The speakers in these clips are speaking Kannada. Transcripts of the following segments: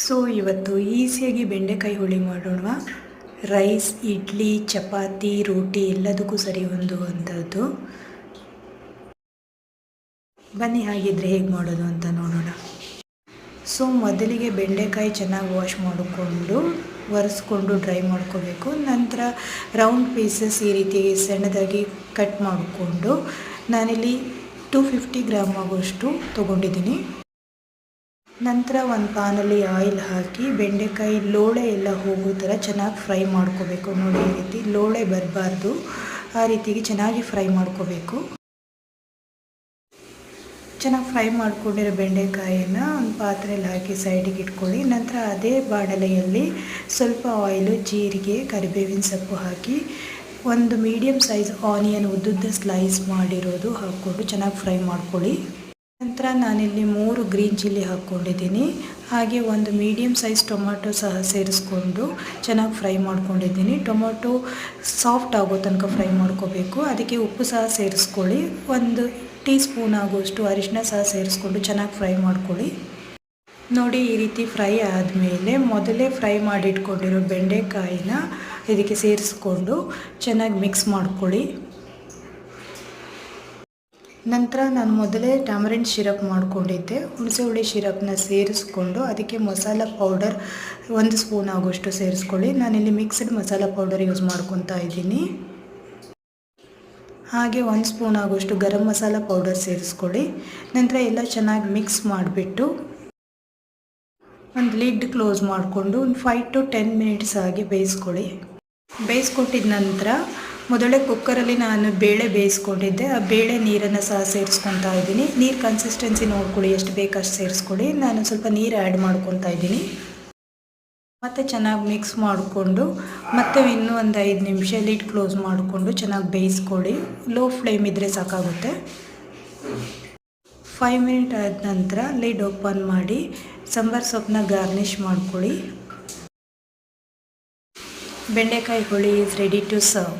ಸೊ ಇವತ್ತು ಈಸಿಯಾಗಿ ಬೆಂಡೆಕಾಯಿ ಹುಳಿ ಮಾಡೋಣ ರೈಸ್ ಇಡ್ಲಿ, ಚಪಾತಿ, ರೋಟಿ ಎಲ್ಲದಕ್ಕೂ ಸರಿ ಹೊಂದುವಂಥದ್ದು ಬನ್ನಿ, ಹಾಗಿದ್ರೆ ಹೇಗೆ ಮಾಡೋದು ಅಂತ ನೋಡೋಣ. ಸೊ ಮೊದಲಿಗೆ ಬೆಂಡೆಕಾಯಿ ಚೆನ್ನಾಗಿ ವಾಶ್ ಮಾಡಿಕೊಂಡು, ಒರೆಸ್ಕೊಂಡು ಡ್ರೈ ಮಾಡ್ಕೋಬೇಕು. ನಂತರ ರೌಂಡ್ ಪೀಸಸ್ ಈ ರೀತಿ ಸಣ್ಣದಾಗಿ ಕಟ್ ಮಾಡಿಕೊಂಡು, ನಾನಿಲ್ಲಿ ಟು ಫಿಫ್ಟಿ ಗ್ರಾಮ್ ಆಗುವಷ್ಟು ತೊಗೊಂಡಿದ್ದೀನಿ. ನಂತರ ಒಂದು ಪಾನಲ್ಲಿ ಆಯಿಲ್ ಹಾಕಿ, ಬೆಂಡೆಕಾಯಿ ಲೋಳೆ ಎಲ್ಲ ಹೋಗೋ ಥರ ಚೆನ್ನಾಗಿ ಫ್ರೈ ಮಾಡ್ಕೋಬೇಕು. ನೋಡಿ, ಈ ರೀತಿ ಲೋಳೆ ಬರಬಾರ್ದು. ಆ ರೀತಿಗೆ ಚೆನ್ನಾಗಿ ಫ್ರೈ ಮಾಡ್ಕೋಬೇಕು. ಚೆನ್ನಾಗಿ ಫ್ರೈ ಮಾಡ್ಕೊಂಡಿರೋ ಬೆಂಡೆಕಾಯಿನ ಒಂದು ಪಾತ್ರೆಯಲ್ಲಿ ಹಾಕಿ ಸೈಡಿಗೆ ಇಟ್ಕೊಳ್ಳಿ. ನಂತರ ಅದೇ ಬಾಣಲೆಯಲ್ಲಿ ಸ್ವಲ್ಪ ಆಯಿಲು ಜೀರಿಗೆ, ಕರಿಬೇವಿನ ಸೊಪ್ಪು ಹಾಕಿ ಒಂದು ಮೀಡಿಯಮ್ ಸೈಜ್ ಆನಿಯನ್ ಉದ್ದುದ್ದ ಸ್ಲೈಸ್ ಮಾಡಿರೋದು ಹಾಕ್ಕೊಂಡು ಚೆನ್ನಾಗಿ ಫ್ರೈ ಮಾಡ್ಕೊಳ್ಳಿ. ನಂತರ ನಾನಿಲ್ಲಿ ಮೂರು ಗ್ರೀನ್ ಚಿಲ್ಲಿ ಹಾಕ್ಕೊಂಡಿದ್ದೀನಿ. ಹಾಗೆ ಒಂದು ಮೀಡಿಯಮ್ ಸೈಜ್ ಟೊಮ್ಯಾಟೊ ಸಹ ಸೇರಿಸ್ಕೊಂಡು ಚೆನ್ನಾಗಿ ಫ್ರೈ ಮಾಡ್ಕೊಂಡಿದ್ದೀನಿ. ಟೊಮೊಟೊ ಸಾಫ್ಟ್ ಆಗೋ ತನಕ ಫ್ರೈ ಮಾಡ್ಕೋಬೇಕು. ಅದಕ್ಕೆ ಉಪ್ಪು ಸಹ ಸೇರಿಸ್ಕೊಳ್ಳಿ. ಒಂದು ಟೀ ಸ್ಪೂನ್ ಆಗುವಷ್ಟು ಅರಿಶಿನ ಸಹ ಸೇರಿಸ್ಕೊಂಡು ಚೆನ್ನಾಗಿ ಫ್ರೈ ಮಾಡ್ಕೊಳ್ಳಿ. ನೋಡಿ, ಈ ರೀತಿ ಫ್ರೈ ಆದಮೇಲೆ ಮೊದಲೇ ಫ್ರೈ ಮಾಡಿಟ್ಕೊಂಡಿರೋ ಬೆಂಡೆಕಾಯಿನ ಇದಕ್ಕೆ ಸೇರಿಸ್ಕೊಂಡು ಚೆನ್ನಾಗಿ ಮಿಕ್ಸ್ ಮಾಡ್ಕೊಳ್ಳಿ. ನಂತರ ನಾನು ಮೊದಲೇ ಟ್ಯಾಮರಿನ್ ಶಿರಪ್ ಮಾಡಿಕೊಂಡಿದ್ದೆ. ಹುಣಸೆ ಹುಳಿ ಶಿರಪ್ನ ಸೇರಿಸ್ಕೊಂಡು ಅದಕ್ಕೆ ಮಸಾಲ ಪೌಡರ್ ಒಂದು ಸ್ಪೂನ್ ಆಗುವಷ್ಟು ಸೇರಿಸ್ಕೊಳ್ಳಿ. ನಾನಿಲ್ಲಿ ಮಿಕ್ಸ್ಡ್ ಮಸಾಲ ಪೌಡರ್ ಯೂಸ್ ಮಾಡ್ಕೊತಾ ಇದ್ದೀನಿ. ಹಾಗೆ ಒಂದು ಸ್ಪೂನ್ ಆಗುವಷ್ಟು ಗರಂ ಮಸಾಲ ಪೌಡರ್ ಸೇರಿಸ್ಕೊಳ್ಳಿ. ನಂತರ ಎಲ್ಲ ಚೆನ್ನಾಗಿ ಮಿಕ್ಸ್ ಮಾಡಿಬಿಟ್ಟು ಒಂದು ಲಿಡ್ ಕ್ಲೋಸ್ ಮಾಡಿಕೊಂಡು ಒಂದು ಫೈವ್ ಟು ಟೆನ್ ಮಿನಿಟ್ಸ್ ಆಗಿ ಬೇಯಿಸ್ಕೊಳ್ಳಿ. ಬೇಯಿಸ್ಕೊಟ್ಟಿದ ನಂತರ ಮೊದಲೇ ಕುಕ್ಕರಲ್ಲಿ ನಾನು ಬೇಳೆ ಬೇಯಿಸ್ಕೊಂಡಿದ್ದೆ. ಆ ಬೇಳೆ ನೀರನ್ನು ಸಹ ಸೇರಿಸ್ಕೊತಾ ಇದ್ದೀನಿ. ನೀರು ಕನ್ಸಿಸ್ಟೆನ್ಸಿ ನೋಡ್ಕೊಳ್ಳಿ, ಎಷ್ಟು ಬೇಕಷ್ಟು ಸೇರಿಸ್ಕೊಳ್ಳಿ. ನಾನು ಸ್ವಲ್ಪ ನೀರು ಆ್ಯಡ್ ಮಾಡ್ಕೊತಾ ಇದ್ದೀನಿ. ಮತ್ತು ಚೆನ್ನಾಗಿ ಮಿಕ್ಸ್ ಮಾಡಿಕೊಂಡು, ಮತ್ತೆ ಇನ್ನೂ ಒಂದು ಐದು ನಿಮಿಷ ಲಿಡ್ ಕ್ಲೋಸ್ ಮಾಡಿಕೊಂಡು ಚೆನ್ನಾಗಿ ಬೇಯಿಸ್ಕೊಳ್ಳಿ. ಲೋ ಫ್ಲೇಮ್ ಇದ್ದರೆ ಸಾಕಾಗುತ್ತೆ. ಫೈವ್ ಮಿನಿಟ್ ಆದ ನಂತರ ಲಿಡ್ ಓಪನ್ ಮಾಡಿ, ಸಾಂಬಾರು ಸೊಪ್ಪನ್ನ ಗಾರ್ನಿಷ್ ಮಾಡ್ಕೊಳ್ಳಿ. ಬೆಂಡೆಕಾಯಿ ಹುಳಿ ಈಸ್ ರೆಡಿ ಟು ಸರ್ವ್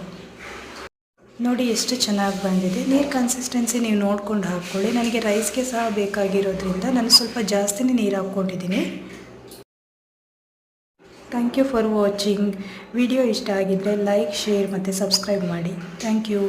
ನೋಡಿ ಎಷ್ಟು ಚೆನ್ನಾಗಿ ಬಂದಿದೆ. ನೀರು ಕನ್ಸಿಸ್ಟೆನ್ಸಿ ನೀವು ನೋಡ್ಕೊಂಡು ಹಾಕ್ಕೊಳ್ಳಿ. ನನಗೆ ರೈಸ್ಗೆ ಸಹ ಬೇಕಾಗಿರೋದ್ರಿಂದ ನಾನು ಸ್ವಲ್ಪ ಜಾಸ್ತಿನೇ ನೀರು ಹಾಕ್ಕೊಂಡಿದ್ದೀನಿ. Thank you for watching video ಇಷ್ಟ ಆಗಿದ್ದರೆ ಲೈಕ್ ಶೇರ್ ಮತ್ತು ಸಬ್ಸ್ಕ್ರೈಬ್ ಮಾಡಿ. Thank you